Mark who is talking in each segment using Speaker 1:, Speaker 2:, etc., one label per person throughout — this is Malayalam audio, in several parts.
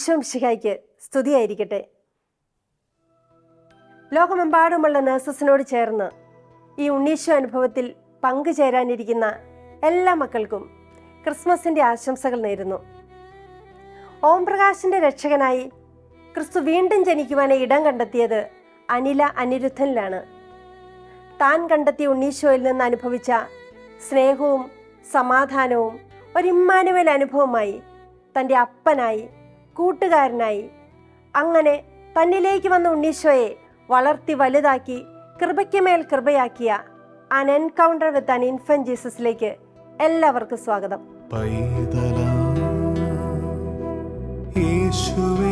Speaker 1: ഈശോ മിശിഹായ്ക്ക് സ്തുതിയായിരിക്കട്ടെ. ലോകമെമ്പാടുമുള്ള നഴ്സസിനോട് ചേർന്ന് ഈ ഉണ്ണീശോ അനുഭവത്തിൽ പങ്കുചേരാനിരിക്കുന്ന എല്ലാ മക്കൾക്കും ക്രിസ്മസിന്റെ ആശംസകൾ നേരുന്നു. ഓംപ്രകാശിന്റെ രക്ഷകനായി ക്രിസ്തു വീണ്ടും ജനിക്കുവാനെ ഇടം കണ്ടെത്തിയത് അനില അനിരുദ്ധനിലാണ്. താൻ കണ്ടെത്തിയ ഉണ്ണീശോയിൽ നിന്ന് അനുഭവിച്ച സ്നേഹവും സമാധാനവും ഒരു ഇമ്മാനുവൽ അനുഭവമായി തന്റെ അപ്പനായി കൂട്ടുകാരനായി. അങ്ങനെ തന്നിലേക്ക് വന്ന ഉണ്ണീശോയെ വളർത്തി വലുതാക്കി കൃപയ്ക്ക് മേൽ കൃപയാക്കിയ അൻ എൻകൗണ്ടർ വിത്ത് അൻ ഇൻഫൻ ജീസസിലേക്ക് എല്ലാവർക്കും സ്വാഗതം.
Speaker 2: പൈതല യേശുവേ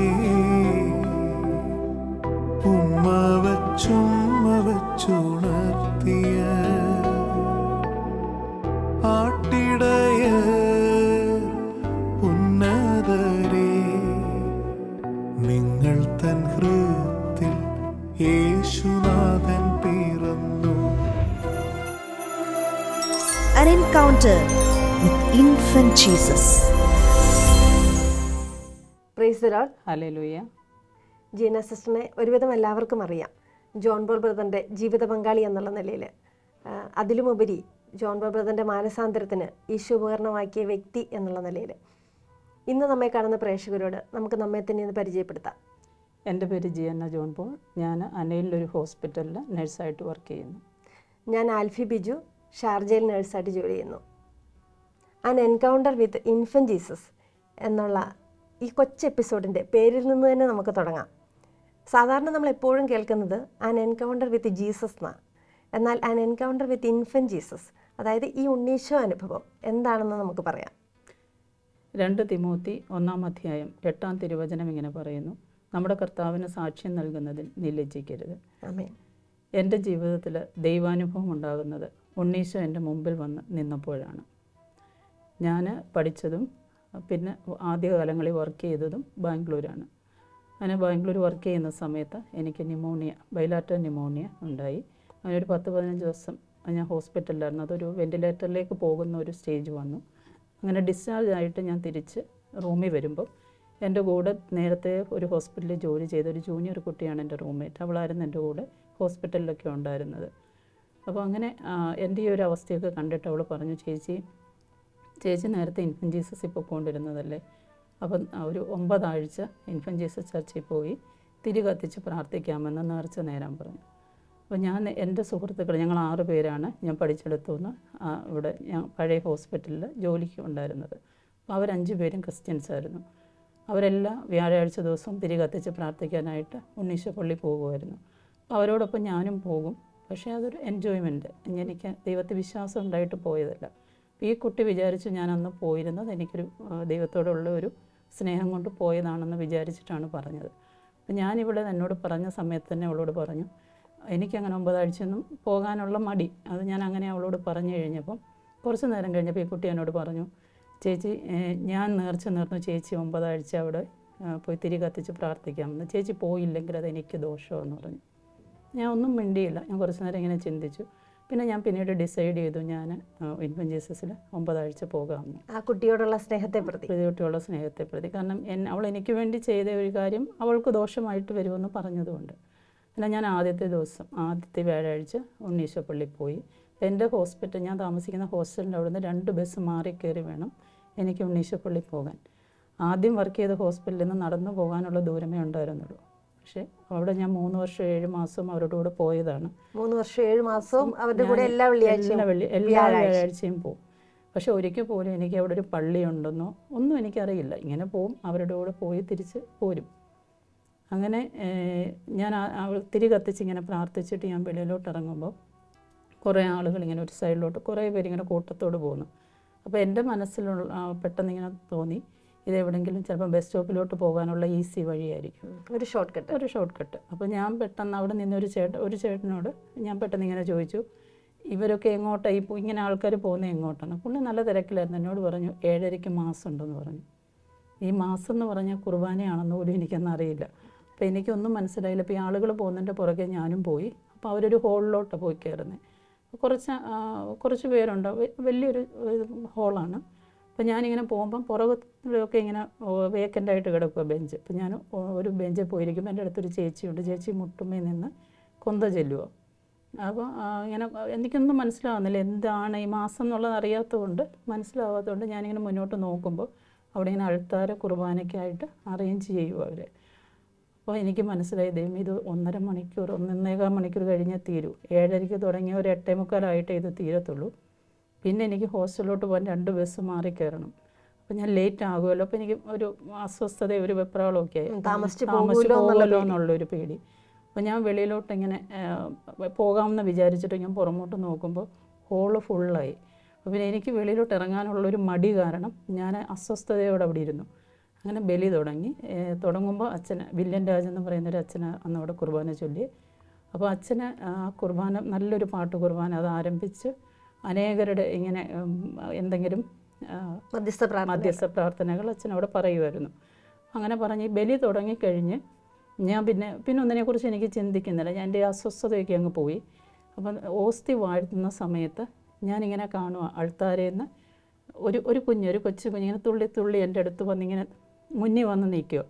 Speaker 3: ഹല്ലേലൂയ
Speaker 1: ജീന സിസ്റ്ററിനെ ഒരുവിധം എല്ലാവർക്കും അറിയാം. ജോൺ ബോൾ ബ്രദറിന്റെ ജീവിത പങ്കാളി എന്നുള്ള നിലയിൽ. അതിലുമുപരി ജോൺ ബോൾ ബ്രദറിന്റെ മാനസാന്തരത്തിന് ഈശോ ഉപകരണമാക്കിയ വ്യക്തി എന്നുള്ള നിലയിൽ. ഇന്ന് നമ്മെ കാണുന്ന പ്രേക്ഷകരോട് നമുക്ക് നമ്മെ തന്നെ ഒന്ന് പരിചയപ്പെടുത്താം.
Speaker 3: എന്റെ പേര് ജിയന്ന ജോൺ പോൾ. ഞാൻ അനയിലൊരു ഹോസ്പിറ്റലിൽ നഴ്സായിട്ട് വർക്ക് ചെയ്യുന്നു.
Speaker 1: ഞാൻ ആൽഫി ബിജു ഷാർജയിൽ നേഴ്സായിട്ട് ജോലി ചെയ്യുന്നു. An encounter with infant Jesus എന്നുള്ള ഈ കൊച്ചു എപ്പിസോഡിന്റെ പേരിൽ നിന്ന് തന്നെ നമുക്ക് തുടങ്ങാം. സാധാരണ നമ്മൾ എപ്പോഴും കേൾക്കുന്നത് ആൻ എൻകൗണ്ടർ വിത്ത് ജീസസ് എന്നാണ് എന്നാൽ an encounter with infant Jesus അതായത് ഈ ഉണ്ണീശോ അനുഭവം എന്താണെന്ന് നമുക്ക് പറയാം.
Speaker 3: രണ്ട് തിമൂത്തി ഒന്നാം അധ്യായം എട്ടാം തിരുവചനം ഇങ്ങനെ പറയുന്നു. നമ്മുടെ കർത്താവിന് സാക്ഷ്യം നൽകുന്നതിൽ
Speaker 1: നിലജ്ജിക്കരുത്
Speaker 3: എന്റെ ജീവിതത്തിൽ ദൈവാനുഭവം ഉണ്ടാകുന്നത് ഉണ്ണീശോ എന്റെ മുമ്പിൽ വന്ന് നിന്നപ്പോഴാണ്. ഞാൻ പഠിച്ചതും പിന്നെ ആദ്യകാലങ്ങളിൽ വർക്ക് ചെയ്തതും ബാംഗ്ലൂരാണ്. അങ്ങനെ ബാംഗ്ലൂർ വർക്ക് ചെയ്യുന്ന സമയത്ത് എനിക്ക് ന്യൂമോണിയ ബൈലാറ്റർ ന്യൂമോണിയ ഉണ്ടായി. അങ്ങനെ ഒരു പത്ത് പതിനഞ്ച് ദിവസം ഞാൻ ഹോസ്പിറ്റലിലായിരുന്നു അതൊരു വെന്റിലേറ്ററിലേക്ക് പോകുന്ന ഒരു സ്റ്റേജ് വന്നു. അങ്ങനെ ഡിസ്ചാർജ് ആയിട്ട് ഞാൻ തിരിച്ച് റൂമിൽ വരുമ്പോൾ എന്റെ കൂടെ നേരത്തെ ഒരു ഹോസ്പിറ്റലിൽ ജോലി ചെയ്ത ഒരു ജൂനിയർ കുട്ടിയാണ് എന്റെ റൂംമേറ്റ് അവളായിരുന്നു എന്റെ കൂടെ ഹോസ്പിറ്റലിലൊക്കെ ഉണ്ടായിരുന്നത്. അപ്പോൾ അങ്ങനെ എന്റെ ഈ ഒരു അവസ്ഥയൊക്കെ കണ്ടിട്ട് അവൾ പറഞ്ഞു ചേച്ചി ചേച്ചി നേരത്തെ ഇൻഫൻ ജീസസ് ഇപ്പോൾ കൊണ്ടിരുന്നതല്ലേ അപ്പം ഒരു ഒമ്പതാഴ്ച ഇൻഫൻ ജീസസ് പോയി തിരി കത്തിച്ച് പ്രാർത്ഥിക്കാമെന്ന് നേർച്ച നേരാൻ പറഞ്ഞു. അപ്പോൾ ഞാൻ എന്റെ സുഹൃത്തുക്കൾ ഞങ്ങൾ ആറ് പേരാണ് ഞാൻ പഠിച്ചെടുത്തുനിന്ന് ഇവിടെ ഞാൻ പഴയ ഹോസ്പിറ്റലിൽ ജോലിക്ക് ഉണ്ടായിരുന്നത്. അപ്പോൾ അവരഞ്ച് പേരും ക്രിസ്ത്യൻസ് ആയിരുന്നു. അവരെല്ലാം വ്യാഴാഴ്ച ദിവസം തിരി കത്തിച്ച് പ്രാർത്ഥിക്കാനായിട്ട് ഉണ്ണീശപ്പള്ളി പോകുമായിരുന്നു. അപ്പോൾ അവരോടൊപ്പം ഞാനും പോകും. പക്ഷേ അതൊരു എൻജോയ്മെന്റ് എനിക്ക് ദൈവത്തെ വിശ്വാസം ഉണ്ടായിട്ട് പോയതല്ല. ഈ കുട്ടി വിചാരിച്ചു ഞാൻ അന്ന് പോയിരുന്നത് എനിക്കൊരു ദൈവത്തോടുള്ള ഒരു സ്നേഹം കൊണ്ട് പോയതാണെന്ന് വിചാരിച്ചിട്ടാണ് പറഞ്ഞത്. അപ്പം ഞാനിവിടെ എന്നോട് പറഞ്ഞ സമയത്ത് തന്നെ അവളോട് പറഞ്ഞു എനിക്കങ്ങനെ ഒമ്പതാഴ്ചയൊന്നും പോകാനുള്ള മടി. അത് ഞാൻ അങ്ങനെ അവളോട് പറഞ്ഞു കഴിഞ്ഞപ്പം കുറച്ച് നേരം കഴിഞ്ഞപ്പോൾ ഈ കുട്ടി എന്നോട് പറഞ്ഞു ചേച്ചി ഞാൻ നേർച്ച നേർന്നു ചേച്ചി ഒമ്പതാഴ്ച അവിടെ പോയി തിരി കത്തിച്ച് പ്രാർത്ഥിക്കാമെന്ന് ചേച്ചി പോയില്ലെങ്കിൽ അത് എനിക്ക് ദോഷമെന്ന് പറഞ്ഞു. ഞാൻ ഒന്നും മിണ്ടിയില്ല. ഞാൻ കുറച്ച് നേരം ഇങ്ങനെ ചിന്തിച്ചു. പിന്നെ ഞാൻ പിന്നീട് ഡിസൈഡ് ചെയ്തു ഞാൻ ഇൻഫൻ ജീസസിൽ ഒമ്പതാഴ്ച പോകാമെന്ന്.
Speaker 1: ആ കുട്ടിയോടുള്ള സ്നേഹത്തെ പ്രതി.
Speaker 3: കുട്ടിയോടുള്ള സ്നേഹത്തെ പ്രതി. കാരണം എന്നെ അവൾ എനിക്ക് വേണ്ടി ചെയ്ത ഒരു കാര്യം അവൾക്ക് ദോഷമായിട്ട് വരുമെന്ന് പറഞ്ഞതുകൊണ്ട്. പിന്നെ ഞാൻ ആദ്യത്തെ ദിവസം ആദ്യത്തെ വ്യാഴാഴ്ച ഉണ്ണീശപ്പള്ളി പോയി. എന്റെ ഹോസ്പിറ്റൽ ഞാൻ താമസിക്കുന്ന ഹോസ്റ്റലിന്റെ അവിടുന്ന് രണ്ട് ബസ് മാറി കയറി വേണം എനിക്ക് ഉണ്ണീശപ്പള്ളി പോകാൻ. ആദ്യം വർക്ക് ചെയ്ത ഹോസ്പിറ്റലിൽ നിന്ന് നടന്നു പോകാനുള്ള ദൂരമേ ഉണ്ടായിരുന്നുള്ളൂ. പക്ഷേ അവിടെ ഞാൻ മൂന്ന് വർഷം ഏഴ് മാസം അവരുടെ കൂടെ പോയതാണ്.
Speaker 1: മൂന്ന് വർഷം ഏഴ് മാസവും അവരുടെ കൂടെ എല്ലാ വെള്ളിയാഴ്ചയും
Speaker 3: എല്ലാ വ്യാഴാഴ്ചയും പോകും പക്ഷെ ഒരിക്കൽ പോലും എനിക്ക് അവിടെ ഒരു പള്ളി ഉണ്ടെന്നോ ഒന്നും എനിക്കറിയില്ല. ഇങ്ങനെ പോവും അവരുടെ കൂടെ പോയി തിരിച്ച് പോരും. അങ്ങനെ ഞാൻ അവൾ തിരി കത്തിച്ച് ഇങ്ങനെ പ്രാർത്ഥിച്ചിട്ട് ഞാൻ വെളിയിലോട്ട് ഇറങ്ങുമ്പോൾ കുറേ ആളുകൾ ഇങ്ങനെ ഒരു സൈഡിലോട്ട് കുറേ പേര് ഇങ്ങനെ കൂട്ടത്തോട് പോകുന്നു അപ്പോൾ എന്റെ മനസ്സിലുള്ള പെട്ടെന്ന് ഇങ്ങനെ തോന്നി ഇത് എവിടെയെങ്കിലും ചിലപ്പോൾ ബസ് സ്റ്റോപ്പിലോട്ട് പോകാനുള്ള ഈസി വഴിയായിരിക്കും.
Speaker 1: ഒരു ഷോർട്ട് കട്ട്
Speaker 3: ഒരു ഷോർട്ട് കട്ട് അപ്പോൾ ഞാൻ പെട്ടെന്ന് അവിടെ നിന്ന് ഒരു ചേട്ടൻ ഒരു ചേട്ടനോട് ഞാൻ പെട്ടെന്ന് ഇങ്ങനെ ചോദിച്ചു ഇവരൊക്കെ എങ്ങോട്ടാണ് ഈ ഇങ്ങനെ ആൾക്കാർ പോകുന്നത് എങ്ങോട്ടാണ് പുള്ളി നല്ല തിരക്കിലായിരുന്നു. എന്നോട് പറഞ്ഞു ഏഴരയ്ക്ക് മാസം ഉണ്ടെന്ന് പറഞ്ഞു. ഈ മാസം എന്ന് പറഞ്ഞാൽ കുർബാനയാണെന്ന് പോലും എനിക്കൊന്നും അറിയില്ല. അപ്പോൾ എനിക്കൊന്നും മനസ്സിലായില്ല. അപ്പോൾ ഈ ആളുകൾ പോകുന്നതിന്റെ പുറകെ ഞാനും പോയി. അപ്പോൾ അവരൊരു ഹോളിലോട്ടാണ് പോയി കയറുന്നത് കുറച്ച് കുറച്ച് പേരുണ്ട്. വലിയൊരു ഹോളാണ് അപ്പോൾ ഞാനിങ്ങനെ പോകുമ്പം പുറകിലൊക്കെ ഇങ്ങനെ വേക്കന്റ് ആയിട്ട് കിടക്കുക ബെഞ്ച് അപ്പം ഞാൻ ഒരു ബെഞ്ചിൽ പോയിരിക്കുമ്പോൾ എന്റെ അടുത്തൊരു ചേച്ചിയുണ്ട്. ചേച്ചി മുട്ടുമ്മയിൽ നിന്ന് കൊന്ത ചെല്ലുക അപ്പോൾ ഇങ്ങനെ എനിക്കൊന്നും മനസ്സിലാവുന്നില്ല. എന്താണ് ഈ മാസം എന്നുള്ളത് അറിയാത്തതുകൊണ്ട് മനസ്സിലാവാത്തതുകൊണ്ട് ഞാനിങ്ങനെ മുന്നോട്ട് നോക്കുമ്പോൾ അവിടെ ഇങ്ങനെ അൾത്താര കുർബാനയ്ക്കായിട്ട് അറേഞ്ച് ചെയ്യുക അവർ അപ്പോൾ എനിക്ക് മനസ്സിലായി ദൈവം ഇത് ഒന്നര മണിക്കൂർ ഒന്നേകാൽ മണിക്കൂർ കഴിഞ്ഞേ തീരൂ. ഏഴരയ്ക്ക് തുടങ്ങിയ ഒരു എട്ടേ മുക്കാലായിട്ടേ ഇത് തീരത്തുള്ളൂ. പിന്നെ എനിക്ക് ഹോസ്റ്റലിലോട്ട് പോകാൻ രണ്ട് ബസ് മാറി കയറണം. അപ്പം ഞാൻ ലേറ്റ് ആകുമല്ലോ. അപ്പം എനിക്ക് ഒരു അസ്വസ്ഥത ഒരു വെപ്രാളമൊക്കെ ആയി.
Speaker 1: താമസിച്ച് പോകുമല്ലോ
Speaker 3: എന്നുള്ളൊരു പേടി. അപ്പം ഞാൻ വെളിയിലോട്ട് ഇങ്ങനെ പോകാമെന്ന് വിചാരിച്ചിട്ട് ഞാൻ പുറമോട്ട് നോക്കുമ്പോൾ ഹോൾ ഫുള്ളായി അപ്പം പിന്നെ എനിക്ക് വെളിയിലോട്ട് ഇറങ്ങാനുള്ള ഒരു മടി കാരണം ഞാൻ അസ്വസ്ഥതയോടെ അവിടെ ഇരുന്നു. അങ്ങനെ ബലി തുടങ്ങി. തുടങ്ങുമ്പോൾ അച്ഛന് വില്യൻ രാജ് എന്ന് പറയുന്നൊരു അച്ഛന് അന്ന് അവിടെ കുർബാന ചൊല്ലി അപ്പോൾ അച്ഛന് ആ കുർബാന നല്ലൊരു പാട്ട് കുർബാന അത് ആരംഭിച്ച് അനേകരുടെ ഇങ്ങനെ എന്തെങ്കിലും
Speaker 1: മധ്യസ്ഥ
Speaker 3: മധ്യസ്ഥ പ്രാർത്ഥനകൾ അച്ഛനോട് പറയുമായിരുന്നു. അങ്ങനെ പറഞ്ഞ് ഈ ബലി തുടങ്ങിക്കഴിഞ്ഞ് ഞാൻ പിന്നെ പിന്നെ ഒന്നിനെക്കുറിച്ച് എനിക്ക് ചിന്തിക്കുന്നില്ല. ഞാൻ എന്റെ അസ്വസ്ഥതയൊക്കെ അങ്ങ് പോയി. അപ്പം ഓസ്തി വാഴ്ത്തുന്ന സമയത്ത് ഞാനിങ്ങനെ കാണുക അൾത്താരേന്ന് ഒരു ഒരു കുഞ്ഞ് ഒരു കൊച്ചു കുഞ്ഞിങ്ങനെ തുള്ളി തുള്ളി എന്റെ അടുത്ത് വന്നിങ്ങനെ മുന്നിൽ വന്ന് നിൽക്കുക